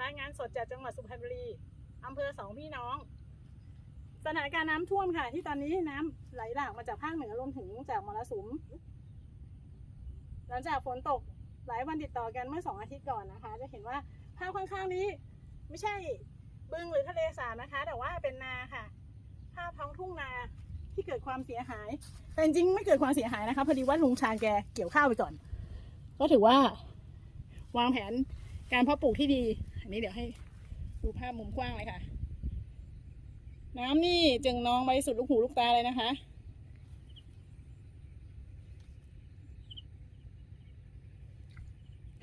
รายงานสดจากจังหวัดสุพรรณบุรีอำเภอสองพี่น้อง สถานการณ์น้ำท่วมค่ะ ที่ตอนนี้น้ำไหลหลากมาจากภาคเหนือรวมถึงจากมรสุม หลังจากฝนตกหลายวันติดต่อกันเมื่อสองอาทิตย์ก่อนนะคะ จะเห็นว่าภาพข้างๆนี้ ไม่ใช่บึงหรือทะเลสาบนะคะ แต่ว่าเป็นนาค่ะ ภาพท้องทุ่งนาที่เกิดความเสียหาย แต่จริงไม่เกิดความเสียหายนะคะพอดีว่าลุงชาญแกเกี่ยวข้าวไปก่อน ก็ถือว่าวางแผนการเพาะปลูกที่ดี อันนี้เดี๋ยวให้ดูภาพมุมกว้างเลยค่ะ น้ำนี่จึงน้องไปสุดลูกหูลูกตาเลยนะคะ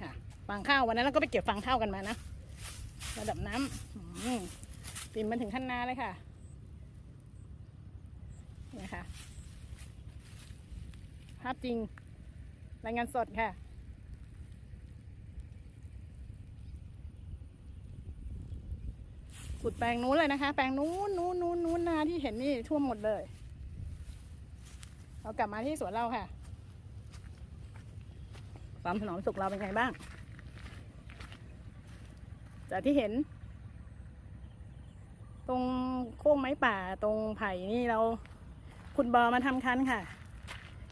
ค่ะฟางข้าววันนั้นเราก็ไปเก็บฟางข้าวกันมานะ ระดับน้ำอืมปิ่นมาถึงขั้นนาเลยค่ะนี่ค่ะภาพจริงรายงานสดค่ะ สุดแปลงนู้นเลยนะคะ แปลงนู้นนู้นนู้นนู้นนาที่เห็นนี่ท่วมหมดเลย เรากลับมาที่สวนเราค่ะความถนอมสุขเราเป็นไงบ้าง จากที่เห็น ตรงโค้งไม้ป่าตรงไผ่นี่เราขุดบ่อมาทำคันค่ะ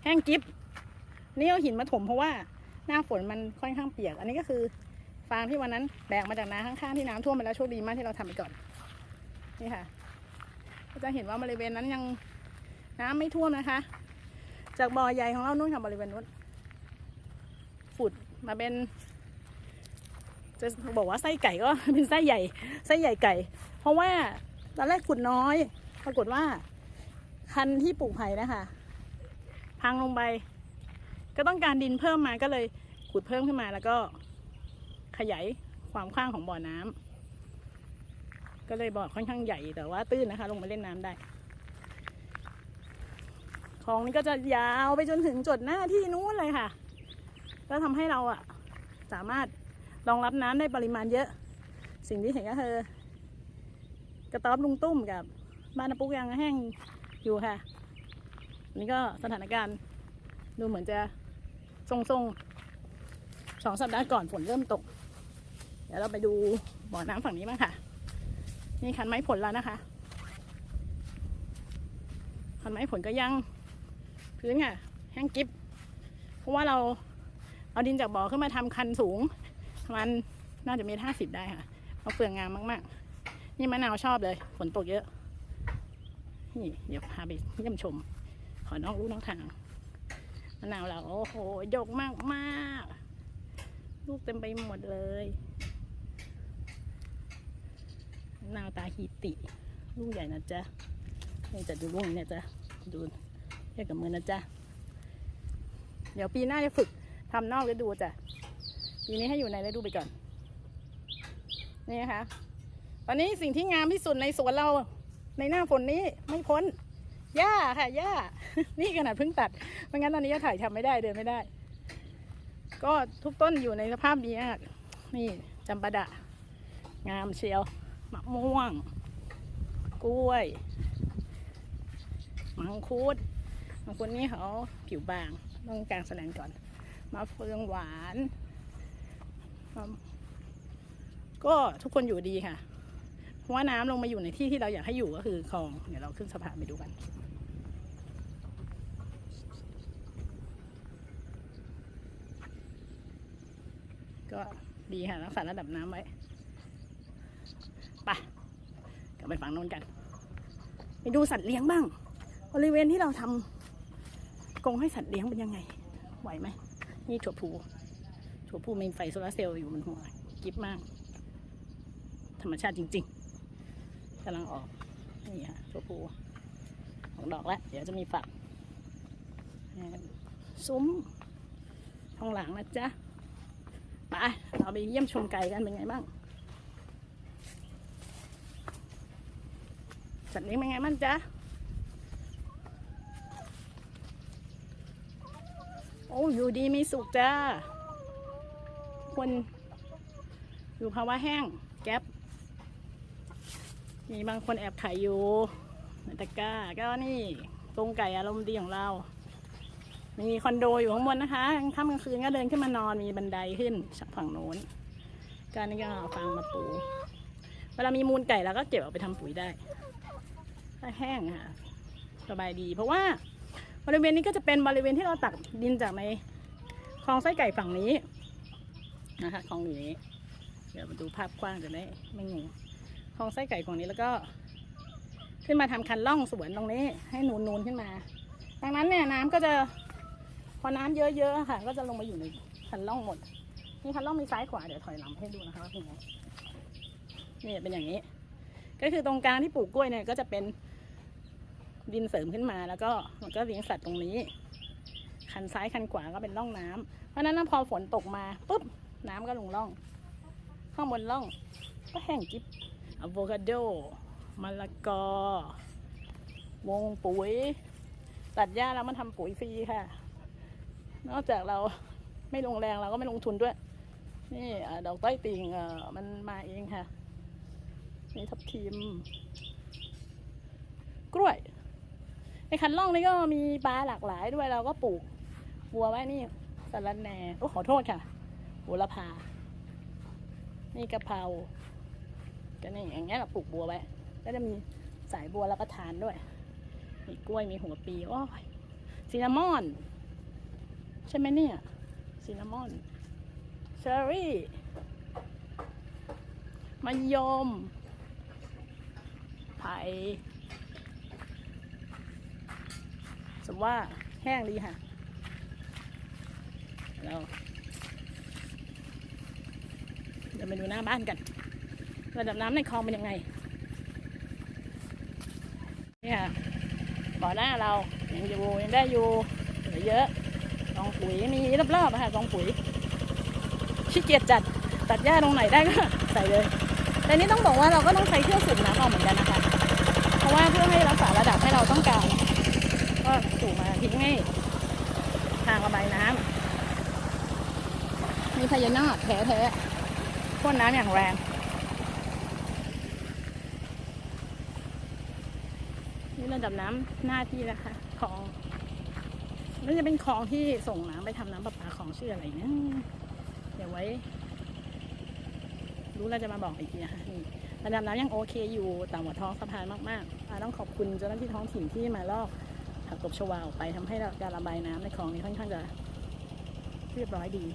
แห้งกิฟนี่เอาหินมาถมเพราะว่าหน้าฝนมันค่อนข้างเปียก อันนี้ก็คือ ฟางที่วันนั้นแบกมาจากนาข้างๆที่น้ำท่วมไปแล้วโชคดีมากที่เราทำไปก่อนนี่ค่ะก็จะเห็นว่าบริเวณนั้นยังน้ำไม่ท่วมนะคะ จากบ่อใหญ่ของเรานู่นค่ะบริเวณนู้นฝุดมาเป็น จะบอกว่าไส้ไก่ก็เป็นไส้ใหญ่ไส้ใหญ่ไก่ เพราะว่าตอนแรกขุดน้อย ปรากฏว่า คันที่ปลูกไผ่นะคะพังลงไป ก็ต้องการดินเพิ่มมาก็เลยขุดเพิ่มขึ้นมาแล้วก็ ขยายความกว้างของบ่อน้ำก็เลยบ่อค่อนข้างใหญ่แต่ว่าตื้นนะคะ ลงมาเล่นน้ำได้คลองนี้ก็จะยาวไปจนถึงจุดหน้าที่นู้นเลยค่ะ ก็ทำให้เราอะสามารถรองรับน้ำได้ปริมาณเยอะ สิ่งที่เห็นก็คือกระต๊อบลุงตุ้มกับบ้านนปุกยังแห้งอยู่ค่ะนนี่ก็สถานการณ์ดูเหมือนจะทรงๆสองสัปดาห์ก่อนฝนเริ่มตก เดี๋ยวเราไปดูบ่อน้ำฝั่งนี้บ้างค่ะ นี่คันไม้ผลแล้วนะคะ คันไม้ผลก็ยังพื้นค่ะ แห้งกิฟเพราะว่าเราเอาดินจากบ่อขึ้นมาทำคันสูงประมาณน่าจะมตรห้าสิบได้ค่ะเอาเปลืองงามมากๆ นี่มะนาวชอบเลย ฝนตกเยอะ นี่เดี๋ยวพาไปเยี่ยมชม ขอนอกรู้นอกทางมะนาวเราโอ้โหดกมากมากๆลูกเต็มไปหมดเลย นาวตาฮีติลูกใหญ่นะจ๊ะนี่จะดูลูกเนี่ยจ๊ะดูเทียบกับมือนะจ๊ะเดี๋ยวปีหน้าจะฝึกทำนอกฤดูจ้ะปีนี้ให้อยู่ในฤดูไปก่อนนี่นะคะตอนนี้สิ่งที่งามที่สุดในสวนเราในหน้าฝนนี้ไม่พ้นหญ้าค่ะหญ้า นี่ขนาดเพิ่งตัดไม่งั้นตอนนี้จะถ่ายทำไม่ได้เดินไม่ได้ ก็ทุกต้นอยู่ในสภาพดีมากนี่จำปาดะ งามเชียว มะม่วง กล้วย มังคุด มังคุดนี่เขาผิวบาง ต้องกลางแสลงก่อนมาเฟืองหวานมะก็ทุกคนอยู่ดีค่ะ เพราะว่าน้ำลงมาอยู่ในที่ที่เราอยากให้อยู่ก็คือคลอง เดี๋ยวเราขึ้นสะพานไปดูกันก็ดีค่ะรักษาระดับน้ำไว้ ไปกลับไปฝั่งโน้นกัน ไปดูสัตว์เลี้ยงบ้าง บริเวณที่เราทำกรงให้สัตว์เลี้ยงเป็นยังไง ไหวไหม นี่ถั่วพูถั่วพูมีไฟโซลาร์เซลล์อยู่บนหัวกิฟมาก ธรรมชาติจริงๆกำลังออก นี่ค่ะถั่วพูออกดอกแล้ว เดี๋ยวจะมีฝักซุ้มทองหลังนะจ๊ะไปเราไปเยี่ยมชมไก่กันเป็นไงบ้าง สัตว์เลี้ยงเป็นไงบ้างจ๊ะโอ้อยู่ดีมีสุขจ้า คนอยู่ภาวะแห้งแก๊ปมีบางคนแอบขายอยู่ในตะกร้าก็นี่ตรงไก่อารมณ์ดีของเรา มีคอนโดอยู่ข้างบนนะคะกลางค่ำกลางคืนก็เดินขึ้นมานอนมีบันไดขึ้นจากฝั่งโน้นการนี้ก็เอาฟางมาปู เวลามีมูลไก่เราก็เก็บเอาไปทำปุ๋ยได้ แห้งค่ะสบายดี เพราะว่าบริเวณนี้ก็จะเป็นบริเวณที่เราตักดินจากในคลองไส้ไก่ฝั่งนี้นะคะคลองอยู่นี้ เดี๋ยวมาดูภาพกว้างจะได้ไม่งงคลองไส้ไก่ฝั่งนี้แล้วก็ ขึ้นมาทำคันล่องสวนตรงนี้ ให้นูนๆขึ้นมา ดังนั้นเนี่ยน้ำก็จะพอน้ำเยอะๆค่ะ ก็จะลงมาอยู่ในคันล่องหมดนี่คันล่องมีซ้ายขวาเดี๋ยวถอยหลังให้ดูนะคะว่าเป็นไงนี่เป็นอย่างนี้ ก็คือตรงกลางที่ปลูกกล้วยเนี่ยก็จะเป็น ดินเสริมขึ้นมาแล้วก็มันก็เลี้ยงสัตว์ตรงนี้ คันซ้ายคันขวาก็เป็นร่องน้ำเพราะฉะนั้นพอฝนตกมาปุ๊บน้ำก็ลงร่อง ข้างบนร่อง ก็แห้งจิ๊บอะโวคาโดมะละกอ วงปุ๋ย ตัดหญ้าแล้วมันทำปุ๋ยฟรีค่ะ นอกจากเราไม่ลงแรงเราก็ไม่ลงทุนด้วย นี่อดอกต้อยติ่งเอ่อมันมาเองค่ะ นี่ทับทิม กล้วย ในคันล่องนี่ก็มีปลาหลากหลายด้วยเราก็ปลูกบัวไว้นี่สะระแหน่โอ้ขอโทษค่ะโหระพา นี่กะเพราก็นี่อย่างเงี้ยเราปลูกบัวไว้ก็จะมีสายบัวรับประทานด้วย มีกล้วยมีหัวปีโอ้ยซินนามอน ใช่ไหมเนี่ยซินนามอนเชอร์รี่มะยมไผ่ สมว่าแห้งดีค่ะเราเดี๋ยวไปดูหน้าบ้านกันระดับน้ำในคลองเป็นยังไงนี่ค่ะบ่อหน้าเรายังอยู่ยังได้อยู่เหลือเยอะกองปุ๋ยมีรอบๆค่ะกองปุ๋ยขี้เกียจจัดตัดหญ้าตรงไหนได้ก็ใส่เลยแต่นี้ต้องบอกว่าเราก็ต้องใช้เครื่องสูบน้ำออกเหมือนกันนะคะ เพราะว่าเพื่อให้รักษาระดับให้เราต้องการ ก็สูบมาทิ้งให้ทางระบายน้ำมีพญานาคแท้ๆพ่นน้ำอย่างแรงนี่ระดับน้ำหน้าที่นะคะคลองนี่จะเป็นคลองที่ส่งน้ำไปทำน้ำประปาของชื่ออะไรนะเดี๋ยวไว้ รู้เราจะมาบอกอีกทีนะคะนี่ระดับน้ำยังโอเคอยู่ ต่ำกว่าท้องสะพานมากๆต้องขอบคุณเจ้าหน้าที่ท้องถิ่นที่มาลอก ผักตบชวาออกไปทำให้การระบายน้ำในคลองนี้ค่อนข้างจะเรียบร้อยดี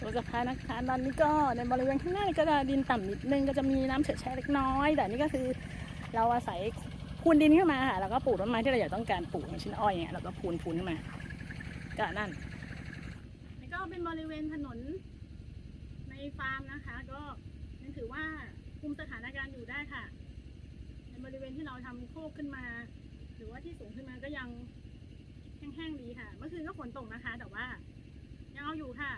ตัวสะพานนะคะตอนนี้ก็ในบริเวณข้างหน้านก็จะดินต่ำนิดนึงก็จะมีน้ำเฉอะแฉะเล็กน้อย แต่นี่ก็คือเราอาศัยพูนดินขึ้นมาค่ะแล้วก็ปลูกต้นไม้ที่เราอยากต้องการปลูกอย่างเช่นอ้อยอย่างเงี้ยแล้วก็พูนพูนขึ้นมา ก็นั่นนี่ก็เป็นบริเวณถนนในฟาร์มนะคะ ก็ยังถือว่าคุมสถานการณ์อยู่ได้ค่ะ ในบริเวณที่เราทำโคกขึ้นมา หรือว่าที่สูงขึ้นมาก็ยังแห้งๆดีค่ะ เมื่อคืนก็ฝนตกนะคะ แต่ว่า ยังเอาอยู่ค่ะ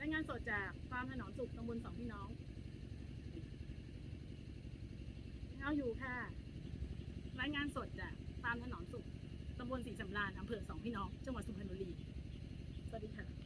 รายงานสดจากฟาร์มถนอมสุขตำบลสองพี่น้องยังเอาอยู่ค่ะ รายงานสดจากฟาร์มถนอมสุขตำบลสีสำราญอำเภอสองพี่น้อง จังหวัดสุพรรณบุรี สวัสดีค่ะ